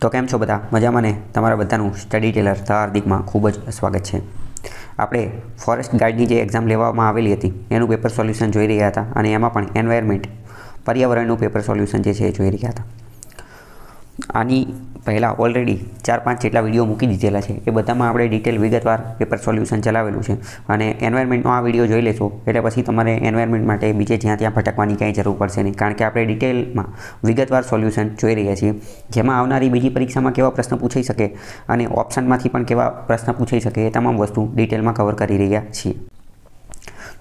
તો કેમ છો બધા? મજામાં ને? તમારા બધાનું સ્ટડી ટેલર હાર્દિકમાં ખૂબ જ સ્વાગત છે. આપણે ફોરેસ્ટ ગાર્ડની જે એક્ઝામ લેવામાં આવેલી હતી, એનું પેપર સોલ્યુશન જોઈ રહ્યા હતા અને એમાં પણ એન્વાયરમેન્ટ પર્યાવરણનું પેપર સોલ્યુશન જે છે એ જોઈ રહ્યા હતા. આની પહેલાં ઓલરેડી ચાર પાંચ જેટલા વીડિયો મૂકી દીધેલા છે. એ બધામાં આપણે ડિટેલ વિગતવાર પેપર સોલ્યુશન ચલાવેલું છે. અને એન્વાયરમેન્ટનો આ વીડિયો જોઈ લેશો, એટલે પછી તમારે એન્વાયરમેન્ટ માટે બીજે જ્યાં ત્યાં ભટકવાની ક્યાંય જરૂર પડશે નહીં. કારણ કે આપણે ડિટેલમાં વિગતવાર સોલ્યુશન જોઈ રહ્યા છીએ. જેમાં આવનારી બીજી પરીક્ષામાં કેવા પ્રશ્ન પૂછાઈ શકે અને ઓપ્શનમાંથી પણ કેવા પ્રશ્ન પૂછાઈ શકે એ તમામ વસ્તુ ડિટેલમાં કવર કરી રહ્યા છીએ.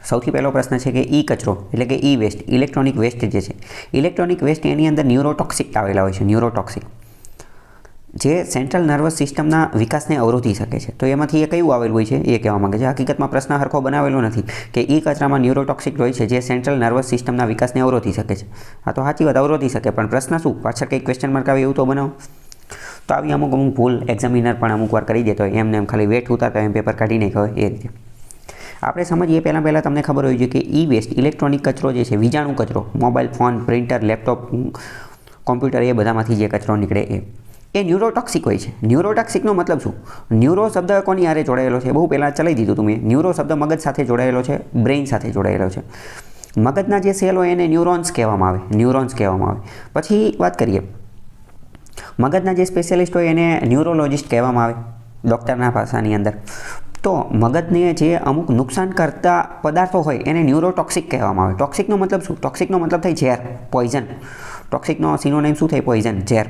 સૌથી પહેલો પ્રશ્ન છે કે ઈ કચરો, એટલે કે ઈ વેસ્ટ ઇલેક્ટ્રોનિક વેસ્ટ જે છે ઇલેક્ટ્રોનિક વેસ્ટ એની અંદર ન્યુરોટોક્સિક આવેલા હોય છે ન્યુરોટોક્સિક જે સેન્ટ્રલ નર્વસ સિસ્ટમના વિકાસને અવરોધી શકે છે. તો એમાંથી એ કયું આવેલું હોય છે? એ કહેવા માગે છે. હકીકતમાં પ્રશ્ન હરખો બનાવેલો નથી કે ઈ કચરામાં ન્યુરોટોક્સિક હોય છે જે સેન્ટ્રલ નર્વસ સિસ્ટમના વિકાસને અવરોધી શકે છે. આ તો સાચી વાત, અવરોધી શકે, પણ પ્રશ્ન શું? પાછળ કંઈક ક્વેશ્ચન માર્ક આવે એવું તો બનાવો. તો આવી અમુક અમુક ભૂલ એક્ઝામિનર પણ અમુક વાર કરી દેતો હોય. એમને એમ ખાલી વેટ ઉતારતા એમ પેપર કાઢી નાખ્યો હોય, એ રીતે. આપણે સમજીએ પહેલાં પહેલાં તમને ખબર હોય છે કે ઈ વેસ્ટ ઇલેક્ટ્રોનિક કચરો જે છે, વીજાણુ કચરો, mobile, phone, printer, laptop computer, એ બધામાંથી જે કચરો નીકળે એ. એ ન્યુરોટોક્સિક હોય છે. ન્યુરોટોક્સિકનો મતલબ શું? ન્યુરો શબ્દ કોની આરે જોડાયેલો છે? બહુ પહેલાં ચલાવી દીધું તમે ન્યુરો શબ્દ મગજ સાથે જોડાયેલો છે, બ્રેઇન સાથે જોડાયેલો છે. મગજના જે સેલ હોય એને ન્યુરોન્સ કહેવામાં આવે. ન્યુરોન્સ કહેવામાં આવે. પછી વાત કરીએ. મગજના જે સ્પેશિયાલિસ્ટ હોય એને ન્યુરોલોજિસ્ટ કહેવામાં આવે. ડૉક્ટરના ભાષાની અંદર. તો મગજને જે અમુક નુકસાન કરતા પદાર્થો હોય એને ન્યુરોટોક્સિક કહેવામાં આવે. ટોક્સિકનો મતલબ શું? ટોક્સિકનો મતલબ થાય ઝેર પોઈઝન ટોક્સિકનો સિનોનેમ શું થાય? પોઈઝન ઝેર.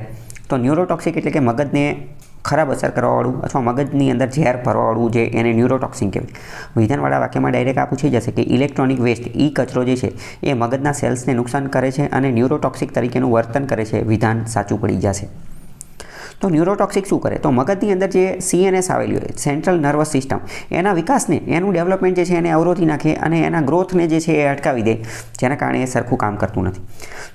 તો ન્યુરોટોક્સિક એટલે કે મગજને ખરાબ અસર કરવાવાળું અથવા મગજની અંદર ઝેર ભરવાવાળું જે એને ન્યુરોટોક્સિન કહેવાય. વિધાનવાળા વાક્યમાં ડાયરેક્ટ આ પૂછી જશે કે ઇલેક્ટ્રોનિક વેસ્ટ ઈ કચરો જે છે, એ મગજના સેલ્સને નુકસાન કરે છે અને ન્યુરોટોક્સિક તરીકેનું વર્તન કરે છે. વિધાન સાચું પડી જશે. તો ન્યુરોટોક્સિક શું કરે? તો મગજની અંદર જે સીએનએસ આવેલી હોય સેન્ટ્રલ નર્વસ સિસ્ટમ એના વિકાસને, એનું ડેવલપમેન્ટ જે છે એને અવરોધી નાખે અને એના ગ્રોથને જે છે એ અટકાવી દે, જેના કારણે એ સરખું કામ કરતું નથી.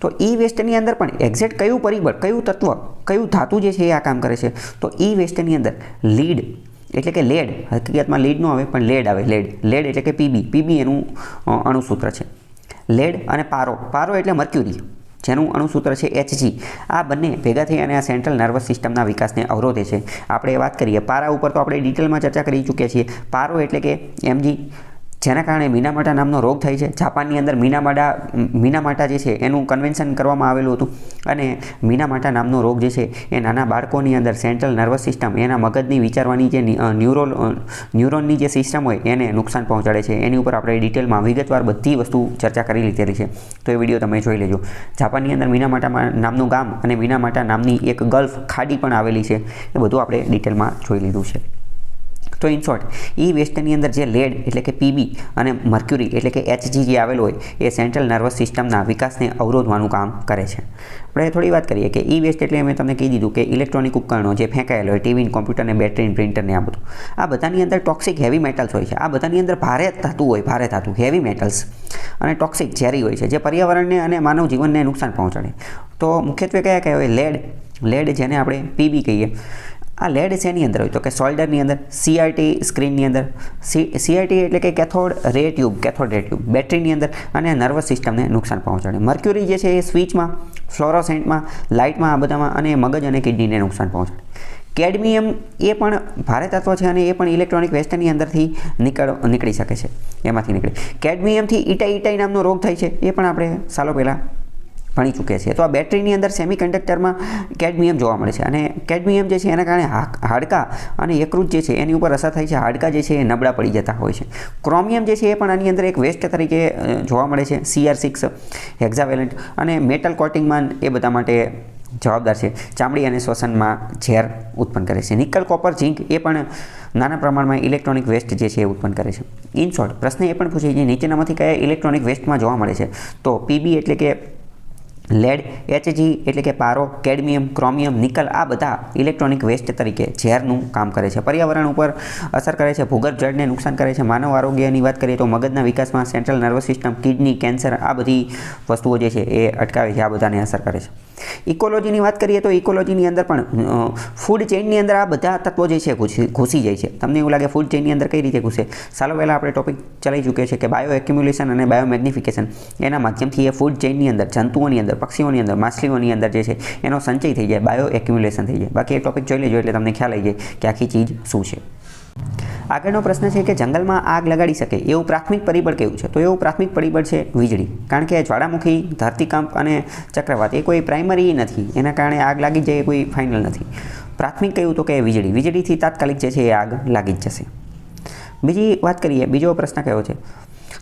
તો ઈ વેસ્ટની અંદર પણ એક્ઝેક્ટ કયું પરિબળ, કયું તત્વ, કયું ધાતુ જે છે એ આ કામ કરે છે? તો ઈ વેસ્ટની અંદર લીડ એટલે કે લેડ હકીકતમાં લીડ ન આવે પણ લેડ આવે લેડ લેડ એટલે કે પીબી પીબી એનું અણુસૂત્ર છે. લેડ અને પારો પારો એટલે મર્ક્યુરી જેનું અણુસૂત્ર છે એચજી આ બંને ભેગા થઈ અને આ સેન્ટ્રલ નર્વસ સિસ્ટમના વિકાસને અવરોધે છે. આપણે વાત કરીએ પારા ઉપર તો આપણે ડિટેલમાં ચર્ચા કરી ચૂક્યા છીએ. પારો એટલે કે એમજી જેના કારણે મીનામાટા નામનો રોગ થાય છે. જાપાનની અંદર મીનામાડા, મીનામાટા જે છે, એનું કન્વેન્શન કરવામાં આવેલું હતું. અને મીનામાટા નામનો રોગ જે છે, એ નાના બાળકોની અંદર સેન્ટ્રલ નર્વસ સિસ્ટમ એના મગજની વિચારવાની જે ન્યુરોલ ન્યુરોનની જે સિસ્ટમ હોય, એને નુકસાન પહોંચાડે છે. એની ઉપર આપણે ડિટેલમાં વિગતવાર બધી વસ્તુ ચર્ચા કરી લીધેલી છે. તો એ વીડિયો તમે જોઈ લેજો. જાપાનની અંદર મીનામાટા નામનું ગામ અને મીનામાટા નામની એક ગલ્ફ ખાડી પણ આવેલી છે. એ બધું આપણે ડિટેલમાં જોઈ લીધું છે. તો ઇન શોર્ટ ઈ વેસ્ટની અંદર જે લેડ એટલે કે પીબી અને મર્ક્યુરી એટલે કે એચજી જે આવેલું હોય, એ સેન્ટ્રલ નર્વસ સિસ્ટમના વિકાસને અવરોધવાનું કામ કરે છે. આપણે થોડી વાત કરીએ કે ઈ વેસ્ટ એટલે મેં તમને કહી દીધું કે ઇલેક્ટ્રોનિક ઉપકરણો જે ફેંકાયેલો હોય ટીવી કોમ્પ્યુટરને બેટરી પ્રિન્ટર ને આ બધું. આ બધાની અંદર ટોક્સિક હેવી મેટલ્સ હોય છે. આ બધાની અંદર ભારે ધાતુ હોય, ભારે ધાતુ હેવી મેટલ્સ અને ટોક્સિક ઝેરી હોય છે, જે પર્યાવરણને અને માનવ જીવનને નુકસાન પહોંચાડે. તો મુખ્યત્વે કયા કયા હોય? લેડ લેડ જેને આપણે પીબી કહીએ. આ લેડ શેની અંદર હોય? તો કે સોલ્ડરની અંદર સીઆરટી સ્ક્રીનની અંદર. સીઆરટી એટલે કે કેથોડ રે ટ્યુબ કેથોડ રે ટ્યુબ બેટરીની અંદર અને નર્વસ સિસ્ટમને નુકસાન પહોંચાડે. મર્ક્યુરી જે છે એ સ્વિચમાં ફ્લોરોસેન્ટમાં લાઇટમાં આ બધામાં અને મગજ અને કિડનીને નુકસાન પહોંચાડે. કેડમિયમ એ પણ ભારે તત્વ છે અને એ પણ ઇલેક્ટ્રોનિક વેસ્ટની અંદરથી નીકળ, નીકળી શકે છે. એમાંથી નીકળે. કેડમિયમથી ઇટાઈ ઇટાઈ નામનો રોગ થાય છે. એ પણ આપણે સાલો પહેલાં ભણી ચૂક્યા છીએ તો આ બેટરીની અંદર સેમિકન્ડક્ટરમાં કેડમિયમ જોવા મળે છે. અને કેડમિયમ જે છે, એના કારણે હાડકા અને યકૃત જે છે, એની ઉપર અસર થાય છે. હાડકા જે છે, એ નબળા પડી જતા હોય છે. ક્રોમિયમ જે છે, એ પણ આની અંદર એક વેસ્ટ તરીકે જોવા મળે છે. CR six hexavalent. અને મેટલ કોટિંગમાં એ બધા માટે જવાબદાર છે. ચામડી અને શ્વસનમાં ઝેર ઉત્પન્ન કરે છે. નિકલ કોપર ઝીંક એ પણ નાના પ્રમાણમાં ઇલેક્ટ્રોનિક વેસ્ટ જે છે, એ ઉત્પન્ન કરે છે. ઇન શોર્ટ, પ્રશ્ન એ પણ પૂછે છે નીચેનામાંથી કયા ઇલેક્ટ્રોનિક વેસ્ટમાં જોવા મળે છે? તો પીબી એટલે કે લેડ એચજી એટલે કે પારો, કેડમિયમ, ક્રોમિયમ, નિકલ આ બધા ઇલેક્ટ્રોનિક વેસ્ટ તરીકે ઝેરનું કામ કરે છે. પર્યાવરણ ઉપર અસર કરે છે. ભૂગર્ભ જળને નુકસાન કરે છે. માનવ આરોગ્યની વાત કરીએ તો મગજના વિકાસમાં central nervous system kidney cancer આ બધી વસ્તુઓ જે છે એ અટકાવે છે. આ બધાને અસર કરે છે. ઇકોલોજીની વાત કરીએ તો ઇકોલોજીની અંદર પણ ફૂડ ચેઇનની અંદર આ બધા તત્વો જે છે ઘૂસી જાય છે. તમને એવું લાગે ફૂડ ચેઇનની અંદર કઈ રીતે ઘૂસે? સાલો પહેલાં આપણે ટોપિક ચલાવી ચૂક્યા છે કે બાયો એક્યુમ્યુલેશન અને બાયો મેગ્નિફિકેશન એના માધ્યમથી એ ફૂડ ચેઇનની અંદર, જંતુઓની અંદર, પક્ષીઓની અંદર, માછલીઓની અંદર જે છે, એનો સંચય થઈ જાય બાયો એક્યુમ્યુલેશન થઈ જાય. બાકી એ ટોપિક જોઈ લેજો એટલે તમને ખ્યાલ આવી જાય કે આખી ચીજ શું છે. આગળનો પ્રશ્ન છે કે જંગલમાં આગ લગાડી શકે, એવું પ્રાથમિક પરિબળ કેવું છે? તો એવું પ્રાથમિક પરિબળ છે વીજળી. કારણ કે જ્વાળામુખી, ધરતીકંપ અને ચક્રવાત એ કોઈ પ્રાઇમરી નથી. એના કારણે આગ લાગી જાય એ કોઈ ફાઇનલ નથી. પ્રાથમિક કહ્યું તો કે વીજળી. વીજળીથી તાત્કાલિક જે છે એ આગ લાગી જ જશે. બીજી વાત કરીએ. બીજો પ્રશ્ન કયો છે?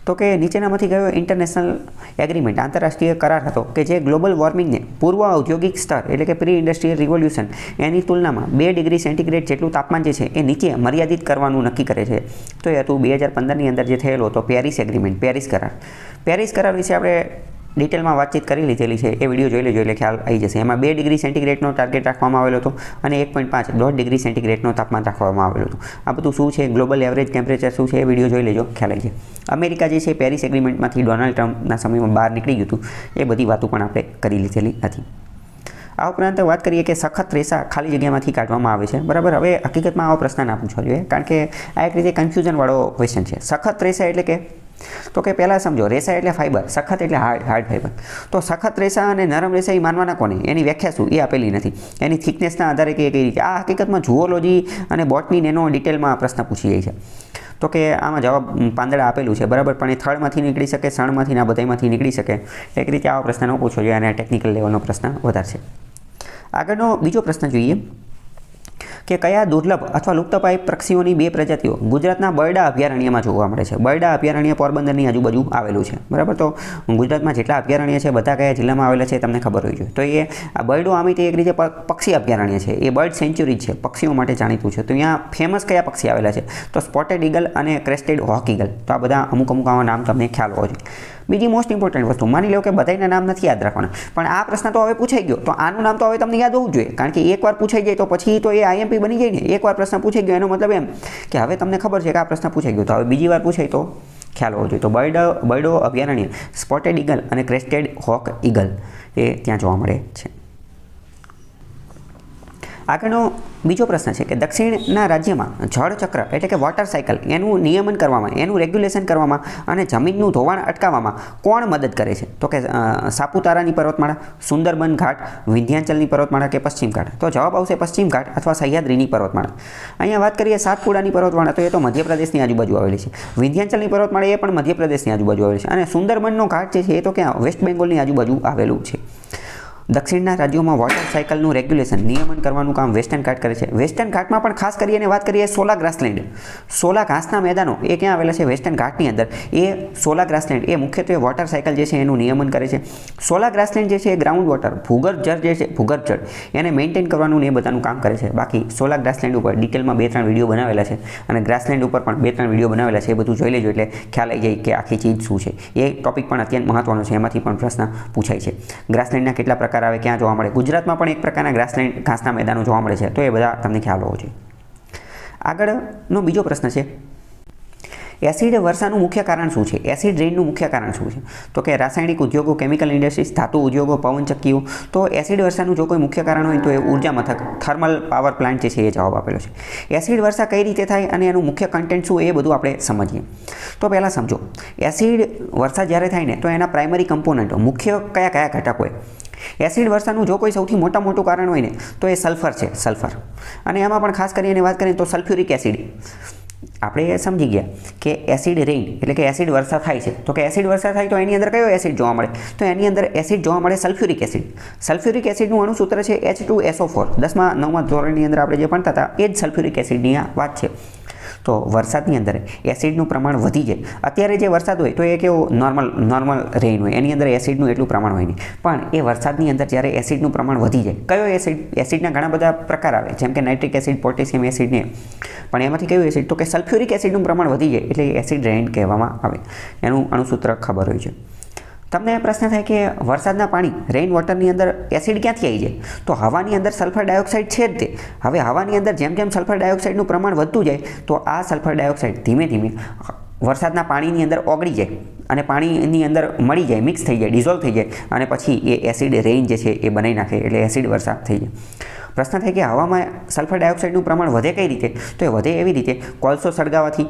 તો કે નીચેનામાંથી કયો ઇન્ટરનેશનલ એગ્રીમેન્ટ આંતરરાષ્ટ્રીય કરાર હતો, કે જે ગ્લોબલ વોર્મિંગને પૂર્વ ઔદ્યોગિક સ્તર એટલે કે પ્રી ઇન્ડસ્ટ્રીયલ રિવોલ્યુશન એની તુલનામાં બે ડિગ્રી સેન્ટીગ્રેડ જેટલું તાપમાન જે છે એ નીચે મર્યાદિત કરવાનું નક્કી કરે છે. તો એ હતું બે હજાર પંદરની અંદર જે થયેલો હતો પેરિસ એગ્રીમેન્ટ પેરિસ કરાર. પેરિસ કરાર વિશે આપણે ડિટેલમાં વાતચીત કરી લીધેલી છે. એ વીડિયો જોઈ લેજો એટલે ખ્યાલ આવી જશે. એમાં બે ડિગ્રી સેન્ટીગ્રેડનો ટાર્ગેટ રાખવામાં આવેલો હતો અને એક પોઈન્ટ પાંચ દોઢ ડિગ્રી સેન્ટીગ્રેડનો તાપમાન રાખવામાં આવેલું હતું. આ બધું શું છે? ગ્લોબલ એવરેજ ટેમ્પરેચર શું છે? એ વીડિયો જોઈ લેજો. ખ્યાલ આવી જાય. અમેરિકા જે છે, પેરિસ એગ્રીમેન્ટમાંથી ડોનાલ્ડ ટ્રમ્પના સમયમાં બહાર નીકળી ગયું હતું. એ બધી વાતો પણ આપણે કરી લીધેલી હતી. આ ઉપરાંત વાત કરીએ કે સખત રેસા ખાલી જગ્યામાંથી કાઢવામાં આવે છે. બરાબર? હવે હકીકતમાં આવો પ્રશ્ન ના પૂછવો જોઈએ. કારણ કે આ એક રીતે કન્ફ્યુઝનવાળો ક્વેશ્ચન છે. સખત રેસા એટલે કે તો કે પહેલાં સમજો, રેસા એટલે ફાઈબર સખત એટલે હાર્ડ હાર્ડ ફાઈબર તો સખત રેસા અને નરમ રેસા એ માનવાના કોને? એની વ્યાખ્યા શું? એ આપેલી નથી. એની થિકનેસના આધારે કે કઈ રીતે? આ હકીકતમાં જુઓલોજી અને બોટની એનો ડિટેલમાં પ્રશ્ન પૂછી જાય છે. તો કે આમાં જવાબ પાંદડા આપેલું છે. બરાબર? પણ એ થળમાંથી નીકળી શકે સણમાંથી ના બધામાંથી નીકળી શકે? એક રીતે આવા પ્રશ્ન ન પૂછો જોઈએ અને ટેકનિકલ લેવલનો પ્રશ્ન વધારે છે આગળનો બીજો પ્રશ્ન જોઈએ. કે કયા દુર્લભ અથવા લુપ્તપાય પક્ષીઓની બે પ્રજાતિઓ? ગુજરાતના બરડા અભયારણ્યમાં જોવા મળે છે. બરડા અભયારણ્ય પોરબંદરની આજુબાજુ આવેલું છે. બરાબર? તો ગુજરાતમાં જેટલા અભયારણ્ય છે, બધા કયા જિલ્લામાં આવેલા છે તમને ખબર હોવી જોઈએ તો એ આ બરડો આમી તે એક રીતે પક્ષી અભયારણ્ય છે. એ બર્ડ સેન્ચ્યુરી છે. પક્ષીઓ માટે જાણીતું છે. તો અહીંયા ફેમસ કયા પક્ષી આવેલા છે? તો સ્પોટેડ ઈગલ અને ક્રેસ્ટેડ હોક ઈગલ તો આ બધા અમુક અમુક આવા નામ તમને ખ્યાલ હોવો જોઈએ. બીજી મોસ્ટ ઇમ્પોર્ટન્ટ વસ્તુ, માની લો કે બધાના નામ નથી યાદ રાખવાના, પણ આ પ્રશ્ન તો હવે પૂછાઈ ગયો. તો આનું નામ તો હવે તમને યાદ હોવું જોઈએ, કારણ કે એકવાર પૂછાઈ જાય તો પછી તો એ આઈએમપી બની જાય ને. એકવાર પ્રશ્ન પૂછાઈ ગયો એનો મતલબ એમ કે હવે તમને ખબર છે કે આ પ્રશ્ન પૂછાઈ ગયો. તો હવે બીજી વાર પૂછાય તો ખ્યાલ હોવો જોઈએ. તો બર્ડ, બર્ડો અભયારણ્ય, સ્પોટેડ ઈગલ અને ક્રેસ્ટેડ હોક ઈગલ એ ત્યાં જોવા મળે છે. આગળનો બીજો પ્રશ્ન છે કે દક્ષિણના રાજ્યમાં જળચક્ર એટલે કે વોટર સાયકલ એનું નિયમન કરવામાં, એનું રેગ્યુલેશન કરવામાં અને જમીનનું ધોવાણ અટકાવવામાં કોણ મદદ કરે છે? તો કે સાપુતારાની પર્વતમાળા, સુંદરબન ઘાટ, વિંધ્યાચલની પર્વતમાળા કે પશ્ચિમ ઘાટ? તો જવાબ આવશે પશ્ચિમ ઘાટ અથવા સહ્યાદ્રીની પર્વતમાળા. અહીંયા વાત કરીએ સાતપુડાની પર્વતમાળા, તો એ તો મધ્યપ્રદેશની આજુબાજુ આવેલી છે. વિંધ્યાચલની પર્વતમાળા એ પણ મધ્યપ્રદેશની આજુબાજુ આવેલી છે. અને સુંદરબનનો ઘાટ જે છે એ તો ક્યાં? વેસ્ટ બેંગોલની આજુબાજુ આવેલું છે. દક્ષિણના રાજ્યોમાં વોટર સાયકલનું રેગ્યુલેશન, નિયમન કરવાનું કામ વેસ્ટર્ન ઘાટ કરે છે. વેસ્ટર્ન ઘાટમાં પણ ખાસ કરીને વાત કરીએ સોલા ગ્રાસલેન્ડ. સોલા ઘાસના મેદાનો, એ ક્યાં આવેલા છે? વેસ્ટર્ન ઘાટની અંદર. એ સોલા ગ્રાસલેન્ડ, એ મુખ્યત્વે વોટર સાયકલ જે છે એનું નિયમન કરે છે. સોલા ગ્રાસલેન્ડ જે છે એ ગ્રાઉન્ડ વોટર, ભૂગર્ભ જળ જે છે, ભૂગર્ભ જળ, એને મેન્ટેન કરવાનું એ બધાનું કામ કરે છે. બાકી સોલા ગ્રાસલેન્ડ ઉપર ડિટેલમાં બે ત્રણ વીડિયો બનાવેલા છે અને ગ્રાસલેન્ડ ઉપર પણ બે ત્રણ વીડિયો બનાવેલા છે, એ બધું જોઈ લેજો એટલે ખ્યાલ આવી જાય કે આખી ચીજ શું છે. એ ટોપિક પણ અત્યંત મહત્વનો છે, એમાંથી પણ પ્રશ્ન પૂછાય છે. ગ્રાસલેન્ડના કેટલા પ્રકાર આવે, ક્યાં જોવા મળે? ગુજરાતમાં પણ એક પ્રકારના ગ્રાસલેન્ડ ઘાસના મેદાનો જોવા મળે છે. તો એ બધા તમને ખ્યાલ હોવો જોઈએ. આગળનો બીજો પ્રશ્ન છે એસિડ વર્ષાનું મુખ્ય કારણ શું છે? એસિડ રેઇનનું મુખ્ય કારણ શું છે? તો કે રાસાયણિક ઉદ્યોગો, કેમિકલ ઇન્ડસ્ટ્રીઝ, ધાતુ ઉદ્યોગો, પવનચક્કીઓ, તો એસિડ વર્ષાનું જો કોઈ મુખ્ય કારણ હોય તો એ ઊર્જા મથક, થર્મલ પાવર પ્લાન્ટ જે છે એ જવાબ આપેલો છે. એસિડ વર્ષા કઈ રીતે થાય અને એનું મુખ્ય કન્ટેન્ટ શું એ બધું આપણે સમજીએ. તો પહેલાં સમજો, એસિડ વર્ષા જ્યારે થાય ને તો એના પ્રાઇમરી કમ્પોનન્ટો મુખ્ય કયા કયા ઘટકો હોય? એસિડ વર્ષાનું જો કોઈ સૌથી મોટા મોટું કારણ હોય ને તો એ સલ્ફર છે સલ્ફર અને એમાં પણ ખાસ કરીને વાત કરીએ તો સલ્ફ્યુરિક એસિડ આપણે સમજી ગયા કે એસિડ રેઇન એટલે કે એસિડ વર્ષા થાય છે. તો કે એસિડ વર્ષા થાય તો એની અંદર કયો એસિડ જોવા મળે? તો એની અંદર એસિડ જોવા મળે સલ્ફ્યુરિક એસિડ સલ્ફ્યુરિક એસિડનું અણુસૂત્ર છે એચ ટુ એસઓ ફોર દસમાં નવમાં ધોરણની અંદર આપણે જે ભણતા હતા, એ જ સલ્ફ્યુરિક એસિડની આ વાત છે. તો વરસાદની અંદર એસિડનું પ્રમાણ વધી જાય. અત્યારે જે વરસાદ હોય તો એ કેવો નોર્મલ નોર્મલ રેઇન હોય. એની અંદર એસિડનું એટલું પ્રમાણ હોય નહીં. પણ એ વરસાદની અંદર જ્યારે એસિડનું પ્રમાણ વધી જાય, કયો એસિડ? એસિડના ઘણા બધા પ્રકાર આવે. જેમ કે નાઇટ્રિક એસિડ, પોટેશિયમ એસિડ ને. પણ એમાંથી કયું એસિડ? તો કે સલ્ફ્યુરિક એસિડનું પ્રમાણ વધી જાય એટલે એસિડ રેઇન કહેવામાં આવે. એનું અણુસૂત્ર ખબર હોય છે. તમને પ્રશ્ન થાય કે વરસાદના પાણી રેઇન વોટરની અંદર એસિડ ક્યાંથી આવી જાય? તો હવાની અંદર સલ્ફર ડાયોક્સાઇડ છે જ તે. હવે હવાની અંદર જેમ જેમ સલ્ફર ડાયોક્સાઇડનું પ્રમાણ વધતું જાય, તો આ સલ્ફર ડાયોક્સાઇડ ધીમે ધીમે વરસાદના પાણીની અંદર ઓગળી જાય અને પાણીની અંદર મળી જાય મિક્સ થઈ જાય ડિઝોલ્વ થઈ જાય અને પછી એ એસિડ રેઇન જે છે એ બનાવી નાખે એટલે એસિડ વરસાદ થઈ જાય. પ્રશ્ન થાય કે હવામાં સલ્ફર ડાયોક્સાઇડનું પ્રમાણ વધે કઈ રીતે? તો એ વધે એવી રીતે કોલસો સળગાવવાથી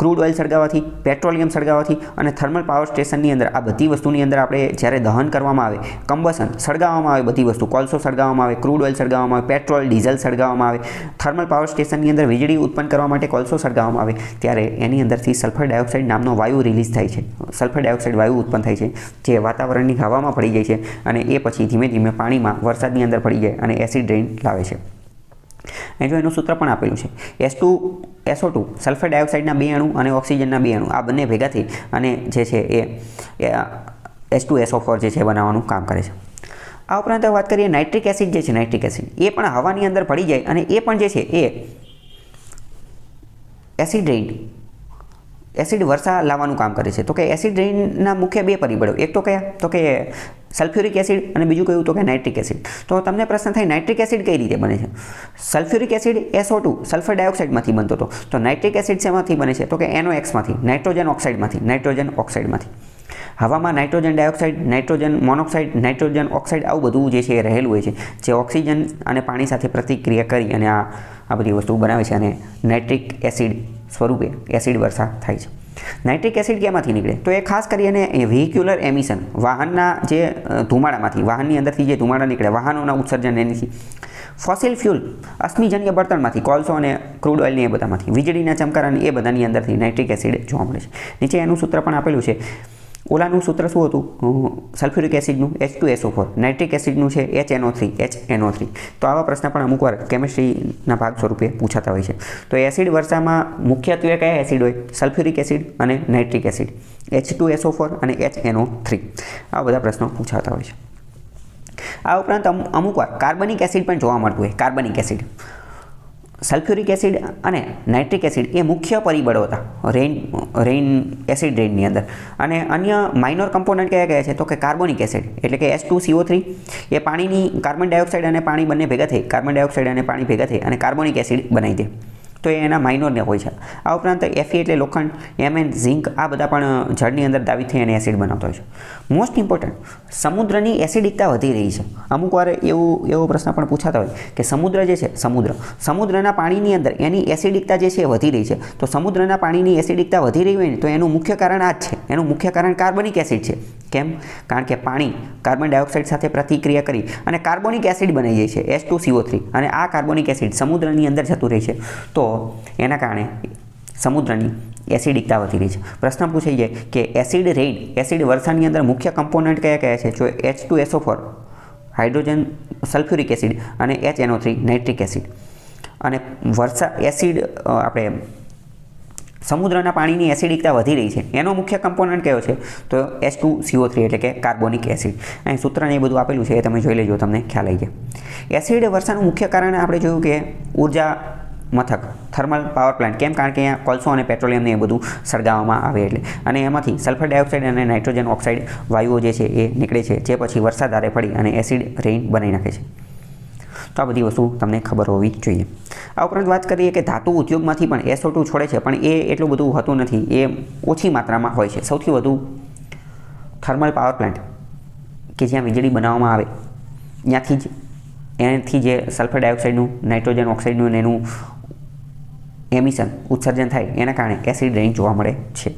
ક્રૂડ ઓઇલ સળગાવવાથી, પેટ્રોલિયમ સળગાવવાથી અને થર્મલ પાવર સ્ટેશનની અંદર આ બધી વસ્તુની અંદર આપણે જ્યારે દહન કરવામાં આવે કમ્બસન સળગાવવામાં આવે બધી વસ્તુ, કોલસો સળગાવવામાં આવે, ક્રૂડ ઓઇલ સળગાવવામાં આવે, પેટ્રોલ, ડીઝલ સળગાવવામાં આવે, થર્મલ પાવર સ્ટેશનની અંદર વીજળી ઉત્પન્ન કરવા માટે કોલસો સળગાવવામાં આવે, ત્યારે એની અંદરથી સલ્ફર ડાયોક્સાઇડ નામનો વાયુ રિલીઝ થાય છે. સલ્ફર ડાયોક્સાઇડ વાયુ ઉત્પન્ન થાય છે, જે વાતાવરણની હવામાં પડી જાય છે અને એ પછી ધીમે ધીમે પાણીમાં વરસાદની અંદર પડી જાય અને એસિડ રેઇન લાવે છે. એ જો એનું સૂત્ર પણ આપેલું છે. S two SO two sulphur ડાયોક્સાઇડના બે અણુ અને ઓક્સિજનના બે અણુ, આ બંને ભેગા થઈ અને જે છે એ એસ ટુ એસઓ ફોર જે છે બનાવવાનું કામ કરે છે. આ ઉપરાંત વાત કરીએ નાઇટ્રિક એસિડ જે છે નાઇટ્રિક એસિડ એ પણ હવાની અંદર પડી જાય અને એ પણ જે છે એ એસિડ રેઇન એસિડ વર્ષા લાવવાનું કામ કરે છે. તો કે એસિડ રેઇનના મુખ્ય બે પરિબળો, એક તો કયા? તો કે સલ્ફ્યુરિક એસિડ અને બીજું કયું તો કે નાઇટ્રિક એસિડ. તો તમને પ્રશ્ન થાય, નાઇટ્રિક એસિડ કઈ રીતે બને છે? Sulphuric acid SO two sulphur ડાયોક્સાઇડમાંથી બનતો હતો. તો નાઇટ્રિક એસિડ શેમાંથી બને છે? તો કે એનો એક્સમાંથી નાઇટ્રોજન ઓક્સાઇડમાંથી નાઇટ્રોજન ઓક્સાઇડમાંથી. હવામાં nitrogen dioxide, nitrogen monoxide, nitrogen oxide આવું બધું જે છે એ રહેલું હોય છે, જે ઓક્સિજન અને પાણી સાથે પ્રતિક્રિયા કરી અને આ આ બધી વસ્તુઓ બનાવે છે અને નાઇટ્રિક એસિડ સ્વરૂપે એસિડ વર્ષા થાય છે. નાઇટ્રિક એસિડ કેમાંથી નીકળે? તો એ ખાસ કરીને વ્હીક્યુલર એમિશન વાહનના જે ધુમાડામાંથી, વાહનની અંદરથી જે ધુમાડા નીકળે, વાહનોના ઉત્સર્જન એનીથી ફોસિલ ફ્યુલ અશ્મિજન્ય બળતણમાંથી, કોલસો અને ક્રૂડ ઓઇલની એ બધામાંથી, વીજળીના ચમકારાની એ બધાની અંદરથી નાઇટ્રિક એસિડ જોવા મળે છે. નીચે એનું સૂત્ર પણ આપેલું છે. ઓલાનું સૂત્ર શું હતું? Sulphuric એસિડનું H two SO four nitric એસિડનું છે H NO three H NO three તો આવા પ્રશ્ન પણ અમુક વાર કેમિસ્ટ્રીના ભાગ સ્વરૂપે પૂછાતા હોય છે. તો એસિડ વર્ષામાં મુખ્યત્વે કયા એસિડ હોય? સલ્ફ્યુરિક એસિડ અને nitric acid. H two SO four અને એચ એનઓ થ્રી આ બધા પ્રશ્નો પૂછાતા હોય છે. આ ઉપરાંત અમુક વાર કાર્બનિક એસિડ પણ જોવા મળતું હોય, કાર્બનિક એસિડ. સલ્ફ્યુરિક એસિડ અને નાઇટ્રિક એસિડ એ મુખ્ય પરિબળો હતા, રેઇન રેઇન એસિડ રેઇનની અંદર. અને અન્ય માઇનોર કમ્પોનન્ટ કયા કયા છે? તો કે કાર્બોનિક એસિડ, એટલે કે એસ ટુ સીઓ થ્રી એ પાણીની કાર્બન ડાયોક્સાઇડ અને પાણી બંને ભેગા થઈ કાર્બન ડાયોક્સાઇડ અને પાણી ભેગા થઈ અને કાર્બોનિક એસિડ બનાવી દે. તો એ એના માઇનોરને હોય છે. આ ઉપરાંત એફી એટલે લોખંડ એમએન ઝિંક આ બધા પણ જળની અંદર દાવી થઈ અને એસિડ બનાવતા હોય છે. મોસ્ટ ઇમ્પોર્ટન્ટ સમુદ્રની એસિડિકતા વધી રહી છે. અમુક વાર એવું, એવો પ્રશ્ન પણ પૂછાતા હોય કે સમુદ્ર જે છે, સમુદ્ર. સમુદ્રના પાણીની અંદર એની એસિડિકતા જે છે એ વધી રહી છે. તો સમુદ્રના પાણીની એસિડિકતા વધી રહી હોય ને તો એનું મુખ્ય કારણ આ જ છે. એનું મુખ્ય કારણ કાર્બનિક એસિડ છે. કેમ? કારણ કે પાણી કાર્બન ડાયોક્સાઇડ સાથે પ્રતિક્રિયા કરી અને કાર્બોનિક એસિડ બની જાય છે એસ ટુ સીઓ થ્રી અને આ કાર્બોનિક એસિડ સમુદ્રની અંદર જતું રહે છે. તો એના કારણે સમુદ્રની એસિડિકતા વધી રહી છે. પ્રશ્ન પૂછાઈ જાય કે એસિડ રેઇન, એસિડ વર્ષાની અંદર મુખ્ય કમ્પોનન્ટ કયા કયા છે? જો H two SO four hydrogen sulphuric acid અને H NO three nitric acid. અને વર્ષા, એસિડ આપણે સમુદ્રના પાણીની એસિડિકતા વધી રહી છે. એનો મુખ્ય કમ્પોનન્ટ કયો છે? તો એસ ટુ સીઓ થ્રી એટલે કે કાર્બોનિક એસિડ. અહીં સૂત્રને એ બધું આપેલું છે, એ તમે જોઈ લેજો, તમને ખ્યાલ આવી જાય. એસિડ વર્ષાનું મુખ્ય કારણ આપણે જોયું કે ઊર્જા મથક થર્મલ પાવર પ્લાન્ટ કેમ? કારણ કે અહીંયા કોલસો અને પેટ્રોલિયમને એ બધું સળગાવવામાં આવે એટલે. અને એમાંથી સલ્ફર ડાયોક્સાઇડ અને નાઇટ્રોજન ઓક્સાઇડ વાયુઓ જે છે એ નીકળે છે, જે પછી વરસાદ આરે પડી અને એસિડ રેઇન બનાવી નાખે છે. તો આ બધી વસ્તુ તમને ખબર હોવી જોઈએ. આ ઉપરાંત વાત કરીએ કે ધાતુ ઉદ્યોગમાંથી પણ એસો ટુ છોડે છે, પણ એ એટલું બધું હોતું નથી. એ ઓછી માત્રામાં હોય છે. સૌથી વધુ થર્મલ પાવર પ્લાન્ટ કે જ્યાં વીજળી બનાવવામાં આવે, ત્યાંથી જ, એનાથી જે સલ્ફર ડાયોક્સાઇડનું નાઇટ્રોજન ઓક્સાઇડનું એનું એમિશન ઉત્સર્જન થાય એના કારણે એસિડ રેઇન જોવા મળે છે.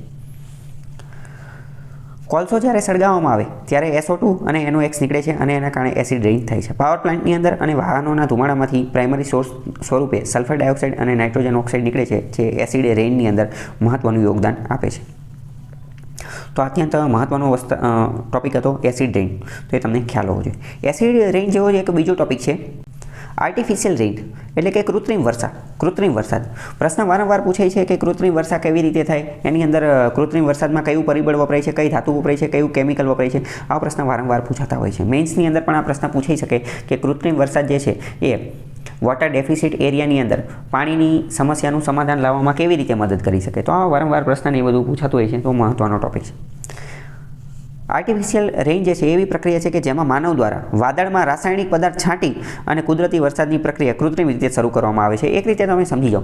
કોલસો જ્યારે સળગાવવામાં આવે ત્યારે એસો ટુ અને એનો એક્સ નીકળે છે અને એના કારણે એસિડ રેઇન થાય છે. પાવર પ્લાન્ટની અંદર અને વાહનોના ધુમાડામાંથી પ્રાઇમરી સોર્સ સ્વરૂપે સલ્ફર ડાયોક્સાઇડ અને નાઇટ્રોજન ઓક્સાઇડ નીકળે છે, જે એસિડ રેઇનની અંદર મહત્ત્વનું યોગદાન આપે છે. તો અત્યંત મહત્ત્વનો ટોપિક હતો એસિડ રેઇન તો એ તમને ખ્યાલ હોવો જોઈએ. એસિડ રેઇન જેવો એક બીજો ટોપિક છે. આર્ટિફિશિયલ રેઇન એટલે કે કૃત્રિમ વરસાદ કૃત્રિમ વરસાદ. પ્રશ્ન વારંવાર પૂછાય છે કે કૃત્રિમ વરસાદ કેવી રીતે થાય? એની અંદર કૃત્રિમ વરસાદમાં કયું પરિબળ વપરાય છે, કઈ ધાતુ વપરાય છે, કયું કેમિકલ વપરાય છે? આ પ્રશ્ન વારંવાર પૂછાતા હોય છે. મેન્સની અંદર પણ આ પ્રશ્ન પૂછાઈ શકે કે કૃત્રિમ વરસાદ જે છે એ વોટર ડેફિસિટ એરિયાની અંદર પાણીની સમસ્યાનું સમાધાન લાવવામાં કેવી રીતે મદદ કરી શકે? તો આ વારંવાર પ્રશ્ન એ બધું પૂછાતું હોય છે. તો મહત્ત્વનો ટોપિક છે. આર્ટિફિશિયલ રેઇન જે છે, એવી પ્રક્રિયા છે કે જેમાં માનવ દ્વારા વાદળમાં રાસાયણિક પદાર્થ છાંટી અને કુદરતી વરસાદની પ્રક્રિયા કૃત્રિમ રીતે શરૂ કરવામાં આવે છે. એક રીતે તમે સમજી જાઓ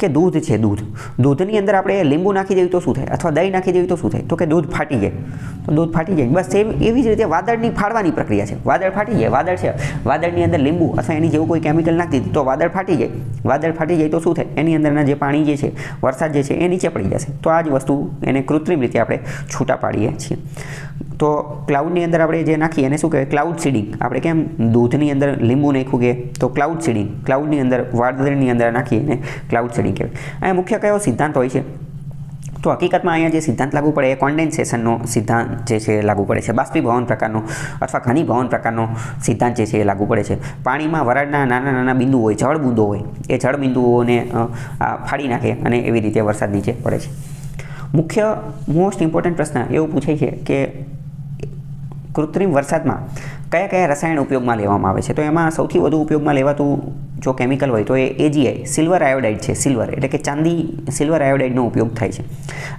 કે દૂધ છે દૂધ. દૂધની અંદર આપણે લીંબુ નાખી દેવી તો શું થાય? અથવા દહીં નાખી દેવી તો શું થાય? તો કે દૂધ ફાટી જાય. તો દૂધ ફાટી જાય. બસ એવી જ રીતે વાદળની ફાડવાની પ્રક્રિયા છે. વાદળ ફાટી જાય. વાદળ છે. વાદળની અંદર લીંબુ અથવા એની જેવું કોઈ કેમિકલ નાખી દીધું તો વાદળ ફાટી જાય. વાદળ ફાટી જાય તો શું થાય? એની અંદરના જે પાણી જે છે, વરસાદ જે છે, એ નીચે પડી જશે. તો આ જ વસ્તુ એને કૃત્રિમ રીતે આપણે છૂટા પાડીએ છીએ. તો ક્લાઉડની અંદર આપણે જે નાખીએ, એને શું કહેવાય? ક્લાઉડ સીડિંગ આપણે કેમ દૂધની અંદર લીંબુ નાખ્યું કે? તો ક્લાઉડ સીડિંગ ક્લાઉડની અંદર, વાદળની અંદર નાખીએ એને ક્લાઉડ સીડિંગ કહેવાય. અહીંયા મુખ્ય કયો સિદ્ધાંત હોય છે? તો હકીકતમાં અહીંયા જે સિદ્ધાંત લાગુ પડે, એ કોન્ડેન્સેશનનો સિદ્ધાંત જે છે એ લાગુ પડે છે. બાષ્પીભવન પ્રકારનો અથવા ઘનીભવન પ્રકારનો સિદ્ધાંત જે છે એ લાગુ પડે છે. પાણીમાં વરાળના નાના નાના બિંદુ હોય, જળ બુંદો હોય, એ જળ બિંદુઓને ફાડી નાખે અને એવી રીતે વરસાદ નીચે પડે છે. મુખ્ય મોસ્ટ ઇમ્પોર્ટન્ટ પ્રશ્ન એવું પૂછાય છે કે કૃત્રિમ વરસાદમાં કયા કયા રસાયણ ઉપયોગમાં લેવામાં આવે છે? તો એમાં સૌથી વધુ ઉપયોગમાં લેવાતું જો કેમિકલ હોય તો એ એજીઆઈ સિલ્વર આયોડાઇડ છે સિલ્વર એટલે કે ચાંદી સિલ્વર આયોડાઇડનો ઉપયોગ થાય છે.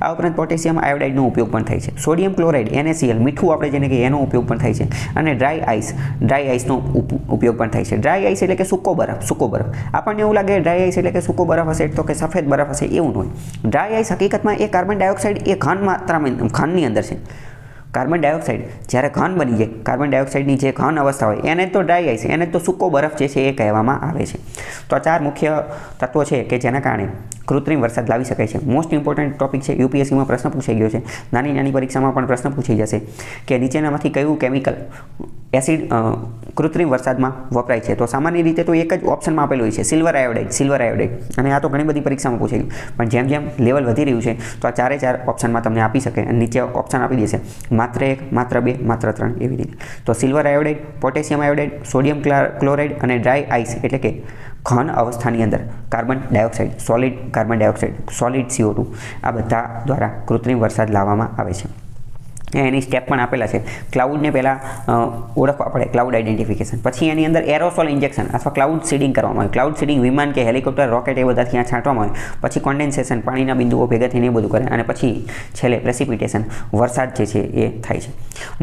આ ઉપરાંત પોટેશિયમ આયોડાઇડનો ઉપયોગ પણ થાય છે. સોડિયમ ક્લોરાઇડ એનએસીએલ મીઠું આપણે જેને કે એનો ઉપયોગ પણ થાય છે. અને ડ્રાય આઈસ ડ્રાય આઈસનો ઉપયોગ પણ થાય છે. ડ્રાય આઈસ એટલે કે સૂકો બરફ સૂકો બરફ. આપણને એવું લાગે ડ્રાય આઈસ એટલે કે સૂકો બરફ હશે તો કે સફેદ બરફ હશે એવું ન હોય. ડ્રાય આઈસ હકીકતમાં એ કાર્બન ડાયોક્સાઇડ એ ઘન માત્રામાં ખાનની અંદર છે. Carbon dioxide. જ્યારે ઘન બની જાય, કાર્બન ડાયોક્સાઇડની જે ઘન અવસ્થા હોય, એને તો ડ્રાય આઈસ એને તો સૂકો બરફ જે છે એ કહેવામાં આવે છે. તો આ ચાર મુખ્ય તત્વો છે કે જેના કારણે કૃત્રિમ વરસાદ લાવી શકાય છે. મોસ્ટ ઇમ્પોર્ટન્ટ ટોપિક છે યુપીએસસીમાં પ્રશ્ન પૂછાઈ ગયો છે. નાની નાની પરીક્ષામાં પણ પ્રશ્ન પૂછાઈ જશે કે નીચેનામાંથી કયું કેમિકલ એસિડ કૃત્રિમ વરસાદમાં વપરાય છે? તો સામાન્ય રીતે તો એક જ ઓપ્શનમાં આપેલું હોય છે સિલ્વર આયોડાઇડ સિલ્વર આયોડાઇડ અને આ તો ઘણી બધી પરીક્ષામાં પૂછાઈ ગયું. પણ જેમ જેમ લેવલ વધી રહ્યું છે, તો આ ચારે ચાર ઓપ્શનમાં તમને આપી શકે અને નીચે ઓપ્શન આપી દેશે. માત્ર એક, માત્ર બે, માત્ર ત્રણ એવી રીતે. તો silver iodide potassium iodide sodium chloride અને ડ્રાય આઈસ એટલે કે ઘન અવસ્થાની અંદર carbon dioxide solid carbon dioxide solid CO આ બધા દ્વારા કૃત્રિમ વરસાદ લાવવામાં આવે છે. એની સ્ટેપ પણ આપેલા છે. ક્લાઉડને પહેલાં ઓળખવા પડે ક્લાઉડ આઇડેન્ટિફિકેશન પછી એની અંદર એરોસોલ ઇન્જેક્શન અથવા ક્લાઉડ સીડિંગ કરવામાં આવે. ક્લાઉડ સીડિંગ વિમાન કે હેલિકોપ્ટર રોકેટ એ બધા ત્યાં છાંટવામાં આવે. પછી કોન્ડેન્સેશન પાણીના બિંદુઓ ભેગા થઈને એ બધું કરે. અને પછી છેલ્લે પ્રેસિપિટેશન વરસાદ જે છે એ થાય છે.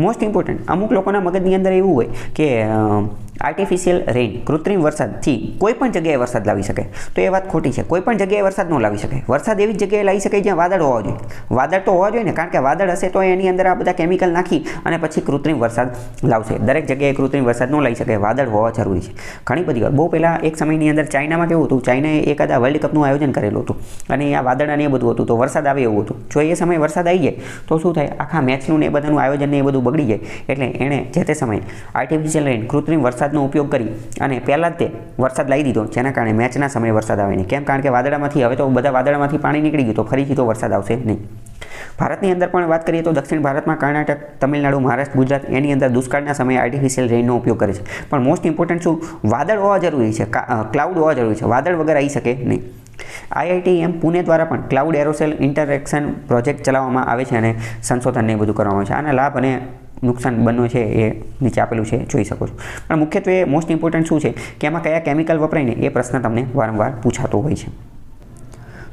મોસ્ટ ઇમ્પોર્ટન્ટ અમુક લોકોના મગજની અંદર એવું હોય કે આર્ટિફિશિયલ રેઇન કૃત્રિમ વરસાદથી કોઈ પણ જગ્યાએ વરસાદ લાવી શકે. તો એ વાત ખોટી છે. કોઈ પણ જગ્યાએ વરસાદ ન લાવી શકે. વરસાદ એવી જગ્યાએ લાવી શકે જ્યાં વાદળ હોવા જોઈએ. વાદળ તો હોવા જોઈએ ને. કારણ કે વાદળ હશે તો એની અંદર આ બધા કેમિકલ નાખી અને પછી કૃત્રિમ વરસાદ લાવશે. દરેક જગ્યાએ કૃત્રિમ વરસાદ ન લઈ શકે, વાદળ હોવા જરૂરી છે. ઘણી બધી વાર, બહુ પહેલાં એક સમયની અંદર ચાઇનામાં કેવું હતું, ચાઇનાએ એકાદા વર્લ્ડ કપનું આયોજન કરેલું હતું. અને આ વાદળ અને એ બધું હતું, તો વરસાદ આવે એવું હતું. જો એ સમયે વરસાદ આવી જાય, તો શું થાય? આખા મેચનું ને એ બધાનું આયોજન ને એ બધું બગડી જાય. એટલે એણે જે તે સમયે આર્ટિફિશિયલ રેન કૃત્રિમ વરસાદનો ઉપયોગ કરી અને પહેલાં તે વરસાદ લાવી દીધો, જેના કારણે મેચના સમયે વરસાદ આવે નહીં. કેમ? કારણ કે વાદળામાંથી, હવે તો બધા વાદળામાંથી પાણી નીકળી ગયું, તો ફરીથી તો વરસાદ આવશે નહીં. ભારતની અંદર પણ વાત કરીએ તો દક્ષિણ ભારતમાં કર્ણાટક, તમિલનાડુ, મહારાષ્ટ્ર, ગુજરાત એની અંદર દુષ્કાળના સમયે આર્ટિફિશિયલ રેઇનનો ઉપયોગ કરે છે. પણ મોસ્ટ ઇમ્પોર્ટન્ટ શું? વાદળ હોવા જરૂરી છે. ક્લાઉડ હોવા જરૂરી છે. વાદળ વગર આવી શકે નહીં. આઈઆઈટી એમ પુણે દ્વારા પણ ક્લાઉડ એરોસેલ ઇન્ટરેક્શન પ્રોજેક્ટ ચલાવવામાં આવે છે અને સંશોધનને એ બધું કરવામાં આવે છે. આના લાભ અને નુકસાન બંને છે એ નીચે આપેલું છે. જોઈ શકો છો. પણ મુખ્યત્વે મોસ્ટ ઇમ્પોર્ટન્ટ શું છે? કે એમાં કયા કેમિકલ વપરાય ને એ પ્રશ્ન તમને વારંવાર પૂછાતો હોય છે.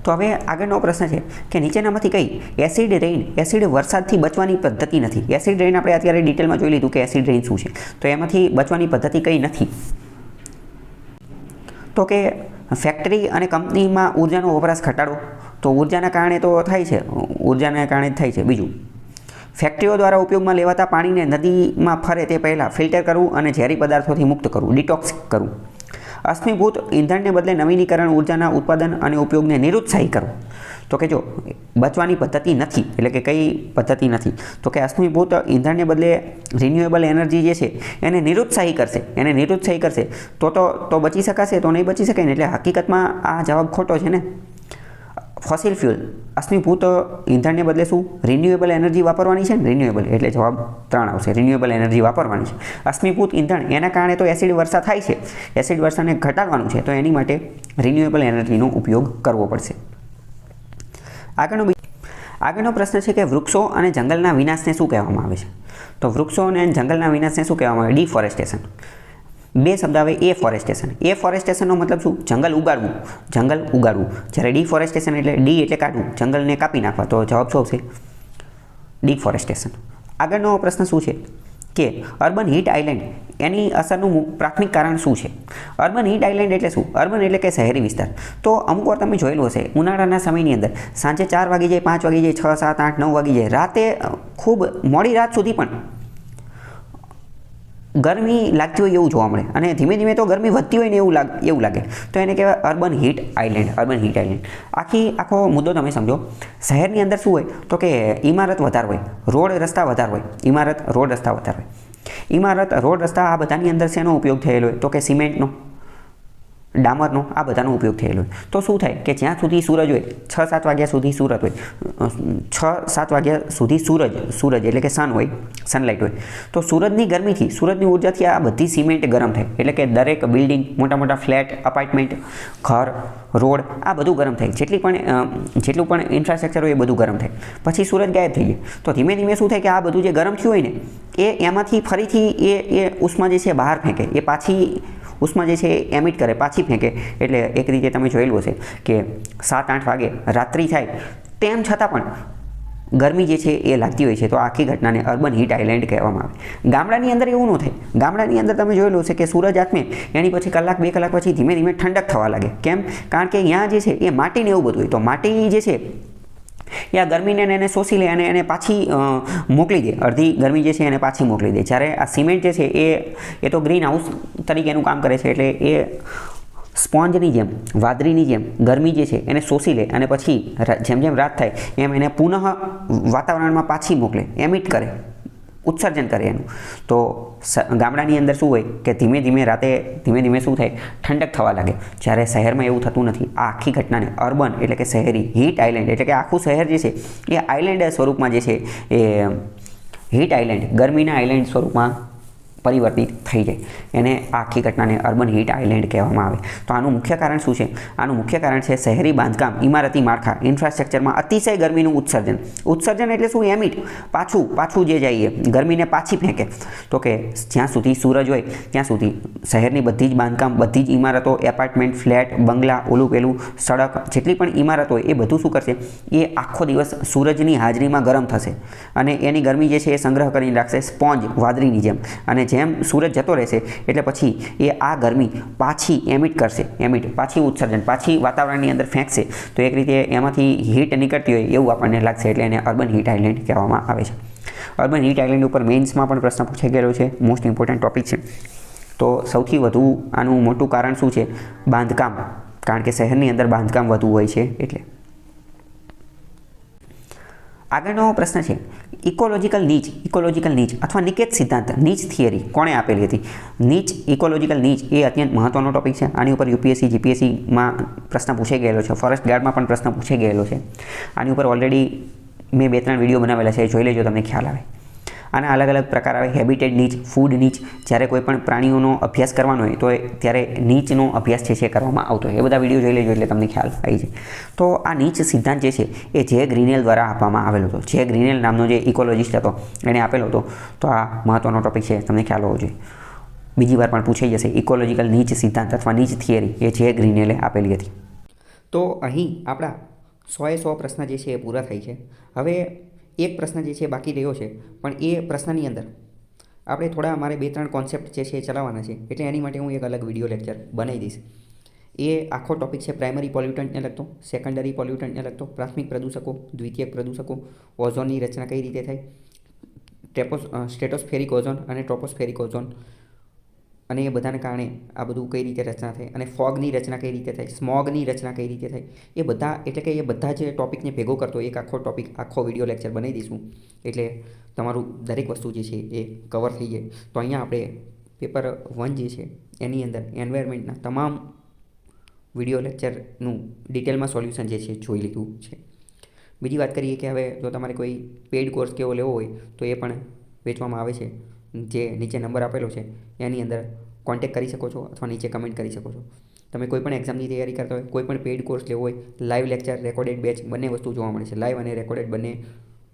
તો હવે આગળનો પ્રશ્ન છે કે નીચેનામાંથી કઈ એસિડ રેઇન એસિડ વરસાદથી બચવાની પદ્ધતિ નથી. એસિડ રેઇન આપણે અત્યારે ડિટેલમાં જોઈ લીધું કે એસિડ રેઇન શું છે. તો એમાંથી બચવાની પદ્ધતિ કઈ નથી. તો કે ફેક્ટરી અને કંપનીમાં ઉર્જાનો વપરાશ ઘટાડો તો ઉર્જાના કારણે તો થાય છે. ઉર્જાના કારણે જ થાય છે. બીજું ફેક્ટરીઓ દ્વારા ઉપયોગમાં લેવાતા પાણીને નદીમાં ફરે તે પહેલાં ફિલ્ટર કરવું અને ઝેરી પદાર્થોથી મુક્ત કરવું. ડિટોક્સ કરવું. અશ્મિભૂત ઈંધણને બદલે નવીનીકરણ ઉર્જાના ઉત્પાદન અને ઉપયોગને નિરુત્સાહી કરવો તો કે જો, બચવાની પદ્ધતિ નથી, એટલે કે કઈ પદ્ધતિ નથી. તો કે અશ્મિભૂત ઈંધણને બદલે રિન્યુએબલ એનર્જી જે છે, એને નિરુત્સાહી કરશે, એને નિરુત્સાહી કરશે. તો તો તો બચી શકાશે, તો નહીં બચી શકે ને, એટલે હકીકતમાં આ જવાબ ખોટો છે ને. ફોસિલ ફ્યુલ અશ્મિભૂત ઈંધણને બદલે શું? રિન્યુએબલ એનર્જી વાપરવાની છે ને? રિન્યુએબલ એટલે જવાબ ત્રણ આવશે. રિન્યુએબલ એનર્જી વાપરવાની છે. અશ્મિભૂત ઈંધણ, એના કારણે તો એસિડ વર્ષા થાય છે. એસિડ વર્ષાને ઘટાડવાનું છે. તો એની માટે રિન્યુએબલ એનર્જીનો ઉપયોગ કરવો પડશે. આગળનો આગળનો પ્રશ્ન છે કે વૃક્ષો અને જંગલના વિનાશને શું કહેવામાં આવે છે? તો વૃક્ષો અને જંગલના વિનાશને શું કહેવામાં આવે? ડિફોરેસ્ટેશન બે શબ્દ આવે એ ફોરેસ્ટેશન એ ફોરેસ્ટેશનનો મતલબ શું? જંગલ ઉગાડવું. જંગલ ઉગાડવું. જ્યારે ડિફોરેસ્ટેશન એટલે ડી એટલે કાઢવું. જંગલને કાપી નાખવા. તો જવાબ શું આવશે? ડિફોરેસ્ટેશન આગળનો પ્રશ્ન શું છે? કે અર્બન હીટ આઇલેન્ડ એની અસરનું પ્રાથમિક કારણ શું છે? અર્બન હીટ આઇલેન્ડ એટલે શું? અર્બન એટલે કે શહેરી વિસ્તાર. તો અમુક વાર તમે જોયેલું હશે, ઉનાળાના સમયની અંદર સાંજે ચાર વાગી જાય, પાંચ વાગી જાય, છ, સાત, આઠ, નવ વાગી જાય. રાતે ખૂબ મોડી રાત સુધી પણ ગરમી લાગતી હોય એવું જોવા મળે. અને ધીમે ધીમે તો ગરમી વધતી હોય ને એવું લાગ, એવું લાગે. તો એને કહેવાય urban heat island, urban heat island. આખી, આખો મુદ્દો તમે સમજો. શહેરની અંદર શું હોય? તો કે ઇમારત વધારે હોય, રોડ રસ્તા વધારે હોય ઇમારત રોડ રસ્તા વધારે હોય. ઇમારત રોડ રસ્તા આ બધાની અંદર શેનો ઉપયોગ થયેલો હોય? તો કે સિમેન્ટનો. ડામરનો આ બધાનો ઉપયોગ થયેલો હોય તો શું થાય કે જ્યાં સુધી સૂરજ હોય છ સાત વાગ્યા સુધી સૂરજ હોય અ, છ સાત વાગ્યા સુધી સૂરજ સૂરજ એટલે કે સન હોય સનલાઇટ હોય. તો સૂરજની ગરમીથી સૂરજની ઉર્જાથી આ બધી સિમેન્ટ ગરમ થાય. એટલે કે દરેક બિલ્ડિંગ મોટા મોટા ફ્લેટ અપાર્ટમેન્ટ ઘર રોડ આ બધું ગરમ થાય. જેટલી પણ અ, જેટલું પણ ઇન્ફ્રાસ્ટ્રક્ચર હોય એ બધું ગરમ થાય. પછી સૂરજ ગાયબ થઈ જાય તો ધીમે ધીમે શું થાય કે આ બધું જે ગરમ થયું હોય ને એ એમાંથી ફરીથી એ એ ઉષ્મા જે છે બહાર ફેંકે. એ પાછી ઉષ્મા જે છે એ એમિટ કરે, પાછી ફેંકે. એટલે એક રીતે તમે જોયેલું હશે કે સાત, આઠ વાગે રાત્રિ થાય, તેમ છતાં પણ ગરમી જે છે એ લાગતી હોય છે. તો આખી ઘટનાને અર્બન હીટ આઇલેન્ડ કહેવામાં આવે. ગામડાની અંદર એવું ન થાય. ગામડાની અંદર તમે જોયેલું હશે કે સૂરજ આત્મે એની પછી કલાક, બે કલાક પછી ધીમે ધીમે ઠંડક થવા લાગે. કેમ? કારણ કે અહીંયા જે છે એ માટીને એવું બધું હોય. તો માટી જે છે એ આ ગરમીને એને શોષી લે અને એને પાછી મોકલી દે. અડધી ગરમી જે છે એને પાછી મોકલી દે. જ્યારે આ સિમેન્ટ જે છે એ એ તો ગ્રીન હાઉસ તરીકેનું કામ કરે છે એટલે એ સ્પોન્જની જેમ, વાદળીની જેમ ગરમી જે છે એને શોષી લે અને પછી જેમ જેમ રાત થાય એમ એને પુનઃ વાતાવરણમાં પાછી મોકલે. એમિટ કરે. ઉત્સર્જન કરે એનું. તો ગામડાની અંદર શું હોય કે ધીમે ધીમે રાતે, ધીમે ધીમે શું થાય, ઠંડક થવા લાગે. જ્યારે શહેરમાં એવું થતું નથી. આ આખી ઘટનાને અર્બન એટલે કે શહેરી હીટ આઇલેન્ડ એટલે કે આખું શહેર જે છે, એ આઇલેન્ડ સ્વરૂપમાં જે છે, એ, હીટ આઇલેન્ડ, ગરમીના આઇલેન્ડ સ્વરૂપમાં પરિવર્તિત થઈ જાય. એને આખી ઘટનાને અર્બન હીટ આઇલેન્ડ કહેવામાં આવે. તો આનું મુખ્ય કારણ શું છે? આનું મુખ્ય કારણ છે શહેરી બાંધકામ, ઇમારતી માળખા, ઇન્ફ્રાસ્ટ્રક્ચરમાં અતિશય ગરમીનું ઉત્સર્જન. ઉત્સર્જન એટલે શું? એમિટ પાછું પાછું જે જઈએ, ગરમીને પાછી ફેંકે. તો કે જ્યાં સુધી સૂરજ હોય, ત્યાં સુધી શહેરની બધી જ બાંધકામ, બધી જ ઇમારતો, એપાર્ટમેન્ટ, ફ્લેટ, બંગલા ઓલું પેલું સડક, જેટલી પણ ઇમારત હોય, એ બધું શું કરશે? એ આખો દિવસ સૂરજની હાજરીમાં ગરમ થશે. અને એની ગરમી જે છે એ સંગ્રહ કરીને રાખશે સ્પોન્જ, વાદળીની જેમ. અને જેમ સૂરજ જતો રહેશે, એટલે પછી એ આ ગરમી પાછી એમિટ કરશે એમિટ પાછી ઉત્સર્જન, પાછી વાતાવરણની અંદર ફેંકશે. તો એક રીતે એમાંથી હીટ નીકળતી હોય એવું આપણને લાગશે, એટલે એને અર્બન હીટ આઇલેન્ડ કહેવામાં આવે છે. અર્બન હીટ આઇલેન્ડ ઉપર મેઇન્સમાં પણ પ્રશ્ન પૂછાઈ ગયેલો છે મોસ્ટ ઇમ્પોર્ટન્ટ ટોપિક છે. તો સૌથી વધુ આનું મોટું કારણ શું છે? બાંધકામ, કારણ કે શહેરની અંદર બાંધકામ વધુ હોય છે, એટલે. આગળનો પ્રશ્ન છે. ઇકોલોજીકલ નીચ ઇકોલોજીકલ નીચ અથવા નિકેત સિદ્ધાંત, નીચ થિયરી કોણે આપેલી હતી? નીચ ઇકોલોજીકલ નીચ એ અત્યંત મહત્વનો ટોપિક છે. આની ઉપર યુપીએસસી જીપીએસસીમાં પ્રશ્ન પૂછાઈ ગયેલો છે. ફોરેસ્ટ ગાર્ડમાં પણ પ્રશ્ન પૂછાઈ ગયેલો છે. આની ઉપર ઓલરેડી મેં બે ત્રણ વીડિયો બનાવેલા છે. જોઈ લેજો, તમને ખ્યાલ આવે. આના અલગ અલગ પ્રકાર આવે. હેબિટેડ નીચ ફૂડ નીચ. જ્યારે કોઈ પણ પ્રાણીઓનો અભ્યાસ કરવાનો હોય તો ત્યારે નીચનો અભ્યાસ છે છે કરવામાં આવતો હોય. એ બધા વીડિયો જોઈ લેજો એટલે તમને ખ્યાલ આવી જાય. તો આ નીચ સિદ્ધાંત જે છે એ જે ગ્રીનેલ દ્વારા આપવામાં આવેલો હતો. જે ગ્રીનેલ નામનો જે ઇકોલોજીસ્ટ હતો એણે આપેલો હતો. તો આ મહત્ત્વનો ટોપિક છે, તમને ખ્યાલ હોવો જોઈએ. બીજી વાર પણ પૂછાઈ જશે ઇકોલોજીકલ નીચ સિદ્ધાંત અથવા નીચ થિયરી એ જે ગ્રીનેલે આપેલી હતી. તો અહીં આપણા સોએ સો પ્રશ્ન જે છે એ પૂરા થાય છે. હવે એક પ્રશ્ન જે છે બાકી રહ્યો છે. પણ એ પ્રશ્નની અંદર આપણે થોડા અમારે બે ત્રણ કોન્સેપ્ટ જે છે એ ચલાવવાના છે. એટલે એની માટે હું એક અલગ વીડિયો લેક્ચર બનાવી દઈશ. એ આખો ટોપિક છે પ્રાઇમરી પોલ્યુટન્ટને લગતો સેકન્ડરી પોલ્યુટન્ટને લગતો, પ્રાથમિક પ્રદૂષકો, દ્વિતીયક પ્રદૂષકો ઓઝોનની રચના કઈ રીતે થાય ટેપોસ સ્ટેટોસ્ફેરિક ઓઝોન અને ટ્રોપોસ્ફેરિક ઓઝોન અને એ બધાને કારણે આ બધું કઈ રીતે રચના થાય અને ફોગની રચના કઈ રીતે થાય સ્મોગની રચના કઈ રીતે થાય એ બધા, એટલે કે એ બધા જે ટોપિકને ભેગો કરતો એક આખો ટોપિક, આખો વીડિયો લેક્ચર બનાવી દઈશું. એટલે તમારું દરેક વસ્તુ જે છે એ કવર થઈ જાય. તો અહીંયા આપણે પેપર વન જે છે, એની અંદર એન્વાયરમેન્ટના તમામ વીડિયો લેક્ચરનું ડિટેલમાં સોલ્યુશન જે છે જોઈ લીધું છે. બીજી વાત કરીએ કે હવે જો તમારે કોઈ પેઇડ કોર્સ કેવો લેવો હોય, તો એ પણ વેચવામાં આવે છે. જે નીચે નંબર આપેલો છે, એની અંદર કોન્ટેક્ટ કરી શકો છો અથવા નીચે કમેન્ટ કરી શકો છો. તમે કોઈ પણ એક્ઝામની તૈયારી કરતા હોય, કોઈ પણ પેઇડ કોર્સ લેવો હોય લાઈવ લેક્ચર રેકોર્ડેડ બેચ બંને વસ્તુ જોવા મળે છે. લાઈવ અને રેકોર્ડેડ બંને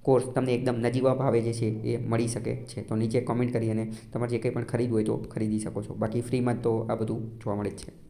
કોર્સ તમને એકદમ નજીવા ભાવે જે છે એ મળી શકે છે. તો નીચે કોમેન્ટ કરી અને તમારે જે કંઈ પણ ખરીદવું હોય તો ખરીદી શકો છો. બાકી ફ્રીમાં તો આ બધું જોવા મળે જ છે.